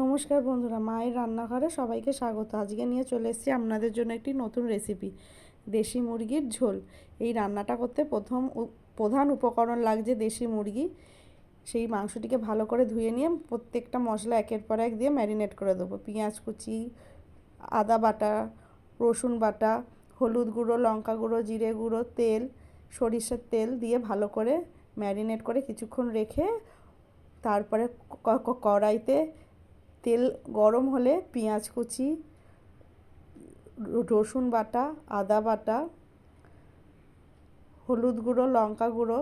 নমস্কার বন্ধুরা, মায়ের রান্নাঘরে সবাইকে স্বাগত। আজকে নিয়ে চলে এসেছি আপনাদের জন্য একটি নতুন রেসিপি দেশি মুরগির ঝোল। এই রান্নাটা করতে প্রথম প্রধান উপকরণ লাগছে দেশি মুরগি। সেই মাংসটিকে ভালো করে ধুয়ে নিয়ে প্রত্যেকটা মশলা একের পর এক দিয়ে ম্যারিনেট করে দেবো। পেঁয়াজ কুচি, আদা বাটা, রসুন বাটা, হলুদ গুঁড়ো, লঙ্কা গুঁড়ো, জিরে গুঁড়ো, তেল, সরিষার তেল দিয়ে ভালো করে ম্যারিনেট করে কিছুক্ষণ রেখে তারপরে কড়াইতে তেল গরম হলে পেঁয়াজ কুচি, রসুন বাটা, আদা বাটা, হলুদ গুঁড়ো, লঙ্কা গুঁড়ো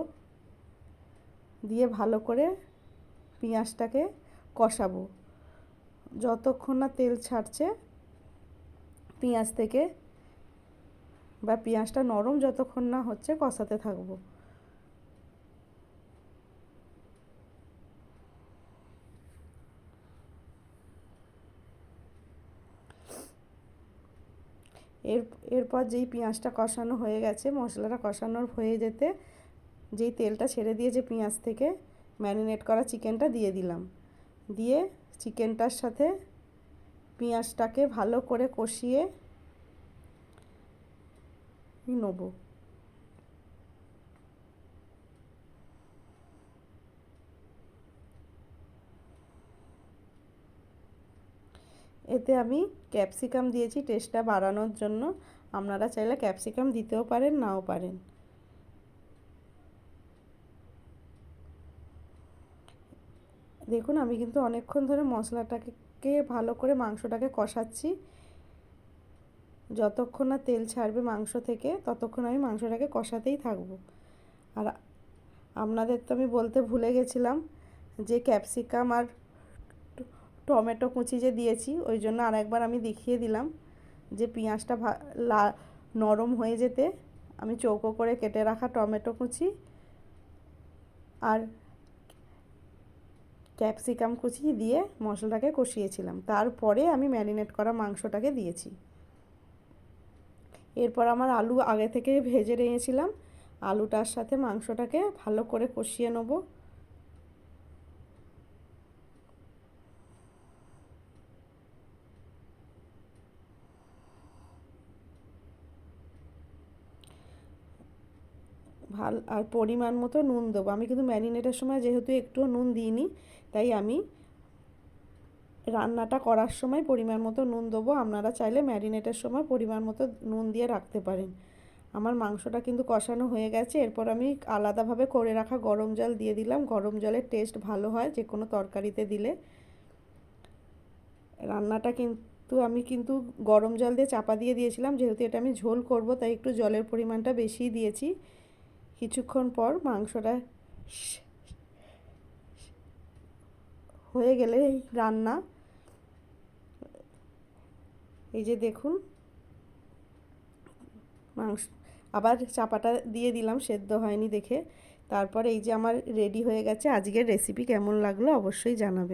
দিয়ে ভালো করে পেঁয়াজটাকে কষাবো। যতক্ষণ না তেল ছাড়ছে, পেঁয়াজ থেকে বা পেঁয়াজটা নরম যতক্ষণ না হচ্ছে কষাতে থাকব। এর, এরপর যেই পেঁয়াজটা কষানো হয়ে গেছে, মশলাটা কষানোর হয়ে যেতে যেই তেলটা ছেড়ে দিয়েছে পেঁয়াজ থেকে ম্যারিনেট করা চিকেনটা দিয়ে দিলাম। দিয়ে চিকেনটার সাথে পেঁয়াজটাকে ভালো করে কষিয়ে নেব। এতে আমি ক্যাপসিকাম দিয়েছি টেস্টটা বাড়ানোর জন্য। আপনারা চাইলে ক্যাপসিকাম দিতেও পারেন, নাও পারেন। দেখুন, আমি কিন্তু অনেকক্ষণ ধরে মশলাটাকে ভালো করে মাংসটাকে কষাচ্ছি। যতক্ষণ না তেল ছাড়বে মাংস থেকে, ততক্ষণ আমি মাংসটাকে কষাতেই থাকব। আর আপনাদের তো আমি বলতে ভুলে গেছিলাম যে ক্যাপসিকাম আর টমেটো কুচি যে দিয়েছি, ওই জন্য আরেকবার আমি দেখিয়ে দিলাম যে পেঁয়াজটা লা, নরম হয়ে যেতে আমি চৌকো করে কেটে রাখা টমেটো কুচি আর ক্যাপসিকাম কুচি দিয়ে মশলাটাকে কষিয়েছিলাম। তারপরে আমি ম্যারিনেট করা মাংসটাকে দিয়েছি। এরপর আমার আলু আগে থেকে ভেজে নিয়েছিলাম। আলুটার সাথে মাংসটাকে ভালো করে কষিয়ে নেব। ভালো আর পরিমাণ মতো নুন দেবো। আমি কিন্তু ম্যারিনেটের সময় যেহেতু একটুও নুন দিইনি, তাই আমি রান্নাটা করার সময় পরিমাণ মতো নুন দেবো। আপনারা চাইলে ম্যারিনেটের সময় পরিমাণ মতো নুন দিয়ে রাখতে পারেন। আমার মাংসটা কিন্তু কষানো হয়ে গেছে। এরপর আমি আলাদাভাবে করে রাখা গরম জল দিয়ে দিলাম। গরম জলের টেস্ট ভালো হয়, যে কোনো তরকারিতে দিলে। রান্নাটা কিন্তু আমি কিন্তু গরম জল দিয়ে চাপা দিয়ে দিয়েছিলাম। যেহেতু এটা আমি ঝোল করব, তাই একটু জলের পরিমাণটা বেশি দিয়েছি। কিছুক্ষণ পর মাংসটা হয়ে গেলে এই রান্না। এই যে দেখুন, মাংস, আবার চাপাটা দিয়ে দিলাম, সেদ্ধ হয়নি দেখে। তারপর এই যে আমার রেডি হয়ে গেছে। আজকের রেসিপি কেমন লাগল অবশ্যই জানাবে।